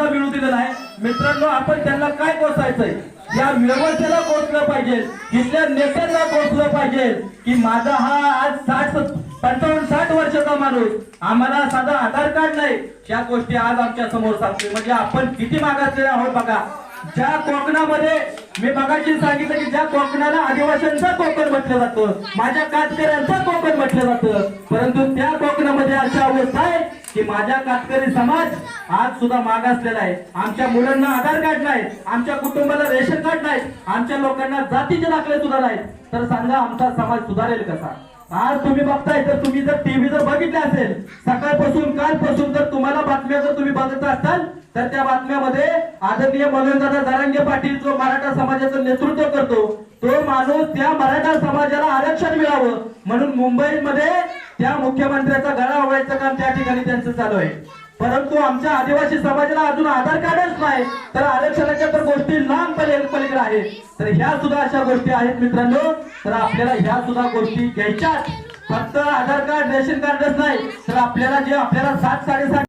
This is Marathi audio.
सुद्धा मिळू दिलं आहे. मित्रांनो आपण त्यांना काय कोसायचंय? या व्यवस्थेला पोहोचलं पाहिजे. तिथल्या नेत्यांना पोहोचलं पाहिजे. की माझा हा आज साठ पंचावन्न साठ वर्षाचा माणूस आम्हाला साधा आधार कार्ड नाही. या गोष्टी आज आमच्यासमोर सांगते म्हणजे आपण किती मागासलेले आहोत बघा. ज्या कोकणामध्ये मी मगाशी सांगितलं की ज्या कोकणाला आदिवासींचा कोकण म्हटलं जातं माझ्या कातकऱ्यांचा कोकण म्हटलं जातं परंतु त्या कोकणामध्ये अशा अवस्था आहे की माझ्या कातकरी समाज आज सुद्धा मागासलेला आहे. आमच्या मुलांना आधार कार्ड नाही आमच्या कुटुंबाला रेशन कार्ड नाही आमच्या लोकांना जातीचे दाखले सुद्धा नाहीत. तर सांगा आमचा समाज सुधारेल कसा? आज तुम्ही बघताय तर तुम्ही जर टीव्ही जर बघितले असेल सकाळपासून कालपासून जर तुम्हाला बातम्या जर तुम्ही बघत असाल तर त्या बातम्यामध्ये आदरणीय मनोहरदादा दारांगे पाटील जो मराठा समाजाचं नेतृत्व करतो तो माणूस त्या मराठा समाजाला आरक्षण मिळावं म्हणून मुंबईमध्ये त्या मुख्यमंत्र्याचा गळा ओवायचं काम त्या ठिकाणी त्यांचं चालू आहे. परंतु आमच्या आदिवासी समाजाला अजून आधार कार्डच नाही. तर आरक्षणाच्या तर गोष्टी लांब पलीकडे पलीकडे आहेत. तर ह्या सुद्धा अशा गोष्टी आहेत मित्रांनो. तर आपल्याला ह्या सुद्धा गोष्टी घ्यायच्याच फक्त आधार कार्ड रेशन कार्डच नाही. तर आपल्याला जे आपल्याला सात साडेसात